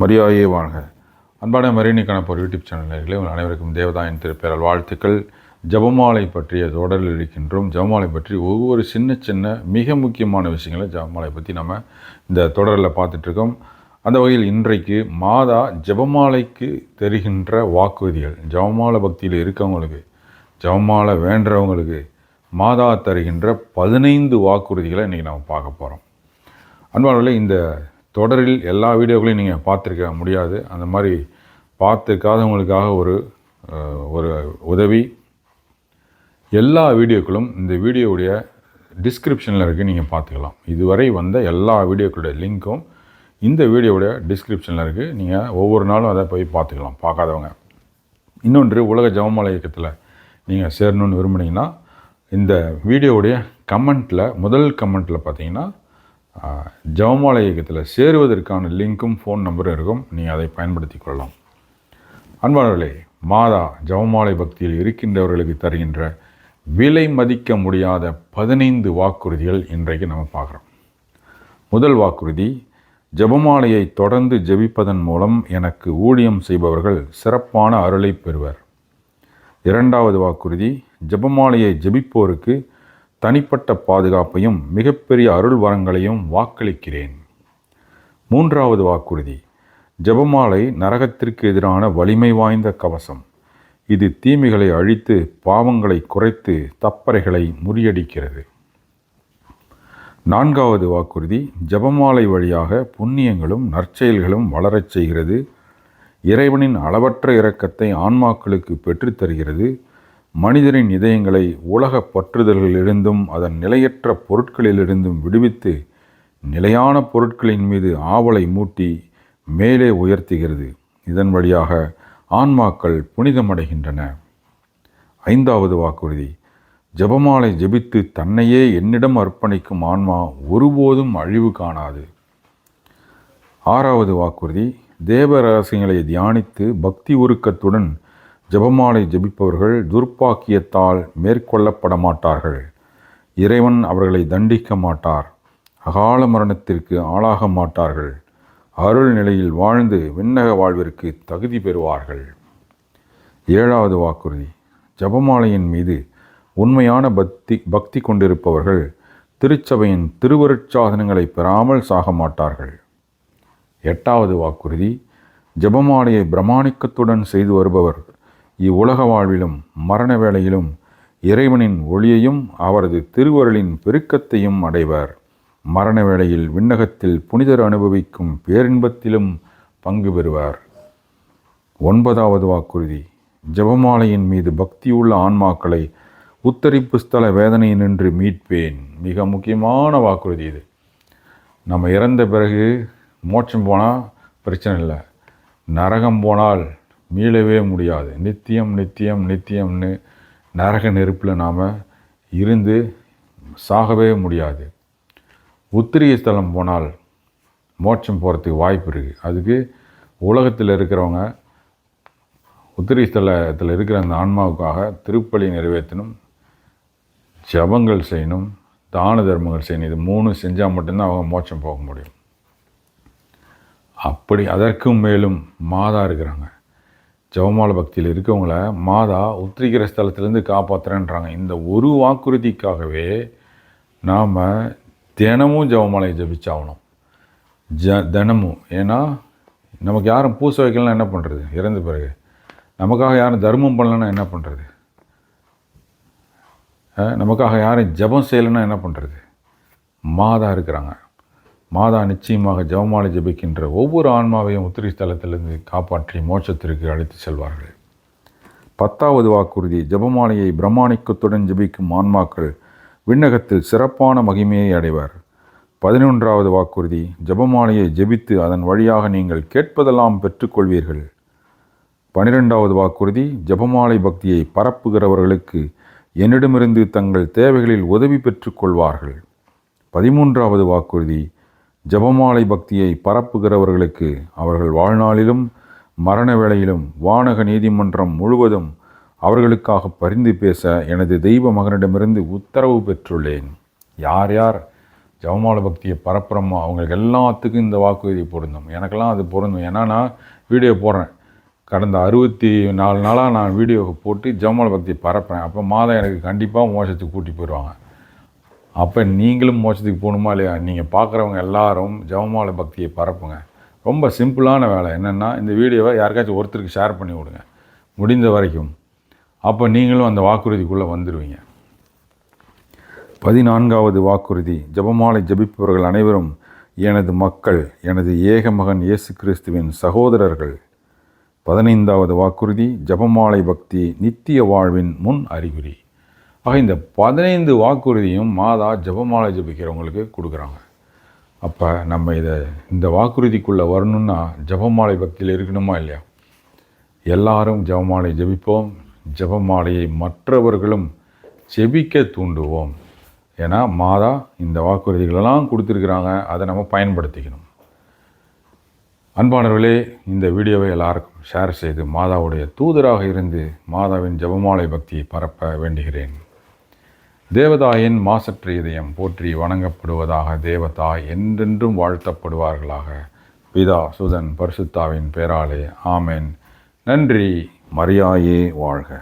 மரியாதையே வாழ்க. அன்பான மரியணி கணப்போர் யூடியூப் சேனல் உங்கள் அனைவருக்கும் தேவதாயின் திருப்பேரல் வாழ்த்துக்கள். ஜபமாலை பற்றிய தொடரில் இருக்கின்றோம். ஜபமாலை பற்றி ஒவ்வொரு சின்ன சின்ன மிக முக்கியமான விஷயங்களை ஜபமாலை பற்றி நம்ம இந்த தொடரில் பார்த்துட்ருக்கோம். அந்த வகையில் இன்றைக்கு மாதா ஜபமாலைக்கு தெரிகின்ற வாக்குறுதிகள் ஜபமாலை பக்தியில் இருக்கவங்களுக்கு ஜபமாலை வேண்டுறவங்களுக்கு மாதா தருகின்ற பதினைந்து வாக்குறுதிகளை இன்றைக்கி நம்ம பார்க்க போகிறோம் அன்பாளர்களே இந்த தொடரில் எல்லா வீடியோக்களையும் நீங்கள் பார்த்துருக்க முடியாது. அந்த மாதிரி பார்த்துருக்காதவங்களுக்காக ஒரு ஒரு உதவி. எல்லா வீடியோக்களும் இந்த வீடியோவுடைய டிஸ்கிரிப்ஷனில் இருக்குது நீங்கள் பார்த்துக்கலாம். இதுவரை வந்த எல்லா வீடியோக்களுடைய லிங்க்கும் இந்த வீடியோவுடைய டிஸ்கிரிப்ஷனில் இருக்குது நீங்கள் ஒவ்வொரு நாளும் அதை போய் பார்த்துக்கலாம் பார்க்காதவங்க. இன்னொன்று உலக ஜெபமாலை இயக்கத்தில் நீங்கள் சேரணும்னு விரும்புனீங்கன்னா இந்த வீடியோவுடைய கமெண்ட்டில் முதல் கமெண்ட்டில் பார்த்தீங்கன்னா ஜவமாலை இயக்கத்தில் சேருவதற்கான லிங்க்கும் ஃபோன் நம்பரும் இருக்கும். நீங்கள் அதை பயன்படுத்தி கொள்ளலாம். அன்பானவர்களே மாதா ஜெபமாலை பக்தியில் இருக்கின்றவர்களுக்கு தருகின்ற விலை மதிக்க முடியாத பதினைந்து வாக்குறுதிகள் இன்றைக்கு நம்ம பார்க்குறோம். முதல் வாக்குறுதி ஜெபமாலையை தொடர்ந்து ஜெபிப்பதன் மூலம் எனக்கு ஊழியம் செய்பவர்கள் சிறப்பான அருளை பெறுவர். இரண்டாவது வாக்குறுதி ஜெபமாலையை ஜெபிப்போருக்கு தனிப்பட்ட பாதுகாப்பையும் மிகப்பெரிய அருள் வரங்களையும் வாக்களிக்கிறேன். மூன்றாவது வாக்குறுதி ஜெபமாலை நரகத்திற்கு எதிரான வலிமை வாய்ந்த கவசம். இது தீமைகளை அழித்து பாவங்களை குறைத்து தப்பறைகளை முறியடிக்கிறது. நான்காவது வாக்குறுதி ஜெபமாலை வழியாக புண்ணியங்களும் நற்செயல்களும் வளரச் செய்கிறது. இறைவனின் அளவற்ற இரக்கத்தை ஆன்மாக்களுக்கு பெற்றுத்தருகிறது. தருகிறது மனிதரின் இதயங்களை உலக பற்றுதல்களிலிருந்தும் அதன் நிலையற்ற பொருட்களிலிருந்தும் விடுவித்து நிலையான பொருட்களின் மீது ஆவலை மூட்டி மேலே உயர்த்துகிறது. இதன் வழியாக ஆன்மாக்கள் புனிதமடைகின்றன. ஐந்தாவது வாக்குறுதி. ஜெபமாலை ஜெபித்து தன்னையே என்னிடம் அர்ப்பணிக்கும் ஆன்மா ஒருபோதும் அழிவு காணாது. ஆறாவது வாக்குறுதி. தேவ ரகசியங்களை தியானித்து பக்தி உருக்கத்துடன் ஜெபமாலை ஜெபிப்பவர்கள் துர்ப்பாக்கியத்தால் மேற்கொள்ளப்பட மாட்டார்கள் இறைவன் அவர்களை தண்டிக்க மாட்டார். அகால மரணத்திற்கு ஆளாக மாட்டார்கள். அருள் நிலையில் வாழ்ந்து விண்ணக வாழ்விற்கு தகுதி பெறுவார்கள். ஏழாவது வாக்குறுதி. ஜெபமாலையின் மீது உண்மையான பக்தி பக்தி கொண்டிருப்பவர்கள் திருச்சபையின் திருவருட்சாதனங்களை பெறாமல் சாக மாட்டார்கள். எட்டாவது வாக்குறுதி. ஜெபமாலையை பிரமாணிக்கத்துடன் செய்து வருபவர் இவ்வுலக வாழ்விலும் மரண வேளையிலும் இறைவனின் ஒளியையும் அவரது திருவருளின் பெருக்கத்தையும் அடைவர். மரண வேளையில் விண்ணகத்தில் புனிதர் அனுபவிக்கும் பேரின்பத்திலும் பங்கு பெறுவார். ஒன்பதாவது வாக்குறுதி. ஜெபமாலையின் மீது பக்தியுள்ள ஆன்மாக்களை உத்தரிப்பு ஸ்தல வேதனையினின்று மீட்பேன். மிக முக்கியமான வாக்குறுதி இது. நம்ம இறந்த பிறகு மோட்சம் போனால் பிரச்சனை இல்லை. நரகம் போனால் மீளவே முடியாது. நித்தியம் நித்தியம் நித்தியம்னு நரக நெருப்பில் நாம் இருந்து சாகவே முடியாது. உத்திரிய ஸ்தலம் போனால் மோட்சம் போகிறதுக்கு வாய்ப்பு இருக்குது அதுக்கு உலகத்தில் இருக்கிறவங்க உத்திரி ஸ்தலத்தில் இருக்கிற அந்த ஆன்மாவுக்காக திருப்பலி நிறைவேற்றணும் ஜபங்கள் செய்யணும் தான தர்மங்கள் செய்யணும். இது மூணு செஞ்சால் மட்டும்தான் அவங்க மோட்சம் போக முடியும். அப்படி அதற்கும் மேலும் மாதா இருக்கிறாங்க. ஜவமால பக்தியில் இருக்கவங்கள மாதா உத்திரிக்கிற ஸ்தலத்திலேருந்து காப்பாற்றுறேன்றாங்க இந்த ஒரு வாக்குறுதிக்காகவே நாம் தினமும் ஜெபமாலையை ஜபிச்சாகணும். ஜ தினமும். ஏன்னா நமக்கு யாரும் பூச வைக்கலாம் என்ன பண்ணுறது இறந்த பிறகு. நமக்காக யாரும் தர்மம் பண்ணலன்னா என்ன பண்ணுறது நமக்காக யாரும் ஜெபம் செய்யலைன்னா என்ன பண்ணுறது மாதா இருக்கிறாங்க. மாதா நிச்சயமாக ஜெபமாலை ஜெபிக்கின்ற ஒவ்வொரு ஆன்மாவையும் உத்திரி ஸ்தலத்திலிருந்து காப்பாற்றி மோட்சத்திற்கு அழைத்து செல்வார்கள். பத்தாவது வாக்குறுதி ஜெபமாலையை பிரமாணிக்கத்துடன் ஜெபிக்கும் ஆன்மாக்கள் விண்ணகத்தில் சிறப்பான மகிமையை அடைவர். பதினொன்றாவது வாக்குறுதி ஜெபமாலையை ஜெபித்து அதன் வழியாக நீங்கள் கேட்பதெல்லாம் பெற்றுக்கொள்வீர்கள். பனிரெண்டாவது வாக்குறுதி ஜெபமாலை பக்தியை பரப்புகிறவர்களுக்கு என்னிடமிருந்து தங்கள் தேவைகளில் உதவி பெற்றுக்கொள்வார்கள். பதிமூன்றாவது வாக்குறுதி ஜெபமாலை பக்தியை பரப்புகிறவர்களுக்கு அவர்கள் வாழ்நாளிலும் மரண வேளையிலும் வானக நீதிமன்றம் முழுவதும் அவர்களுக்காக பரிந்து பேச எனது தெய்வ மகனிடமிருந்து உத்தரவு பெற்றுள்ளேன். யார் யார்? ஜெபமாலை பக்தியை பரப்புகிறோமோ அவங்களுக்கு எல்லாத்துக்கும் இந்த வாக்குறுதி பொருந்தும். எனக்கெல்லாம் அது பொருந்தும். ஏன்னா நான் வீடியோ போடுறேன். கடந்த அறுபத்தி நாலு நாளாக நான் வீடியோவை போட்டு ஜெபமாலை பக்தியை பரப்புறேன். அப்போ மாதம் எனக்கு கண்டிப்பாக மோசத்துக்கு கூட்டி போயிடுவாங்க. அப்போ நீங்களும் மோட்சத்துக்கு போகணுமா இல்லையா? நீங்கள் பார்க்குறவங்க எல்லாரும் ஜெபமாலை பக்தியை பரப்புங்க. ரொம்ப சிம்பிளான வேலை. என்னென்னா இந்த வீடியோவை யாருக்காச்சும் ஒருத்தருக்கு ஷேர் பண்ணி விடுங்க. முடிந்த வரைக்கும். அப்போ நீங்களும் அந்த வாக்குறுதிக்குள்ளே வந்துடுவீங்க பதினான்காவது வாக்குறுதி. ஜெபமாலை ஜபிப்பவர்கள் அனைவரும் எனது மக்கள் எனது ஏக மகன் இயேசு கிறிஸ்துவின் சகோதரர்கள். பதினைந்தாவது வாக்குறுதி. ஜெபமாலை பக்தி நித்திய வாழ்வின் முன் அறிகுறி. ஆக இந்த பதினைந்து வாக்குறுதியும் மாதா ஜெபமாலை ஜெபிக்கிறவங்களுக்கு கொடுக்குறாங்க. அப்போ நம்ம இதை இந்த வாக்குறுதிக்குள்ளே வரணும்னா ஜெபமாலை பக்தியில் இருக்கணுமா இல்லையா? எல்லாரும் ஜெபமாலை ஜெபிப்போம். ஜெபமாலையை மற்றவர்களும் ஜெபிக்க தூண்டுவோம். ஏன்னா மாதா இந்த வாக்குறுதிகளெல்லாம் கொடுத்துருக்குறாங்க. அதை நம்ம பயன்படுத்திக்கணும். அன்பானவர்களே இந்த வீடியோவை எல்லாருக்கும் ஷேர் செய்து மாதாவுடைய தூதராக இருந்து மாதாவின் ஜெபமாலை பக்தியை பரப்ப வேண்டுகிறேன். தேவதாயின் மாசற்ற இதயம் போற்றி வணங்கப்படுவதாக தேவதாய் என்றென்றும் வாழ்த்தப்படுவார்களாக. பிதா சுதன் பரிசுத்தாவின் பேராலே ஆமென். நன்றி மரியாயே வாழ்க.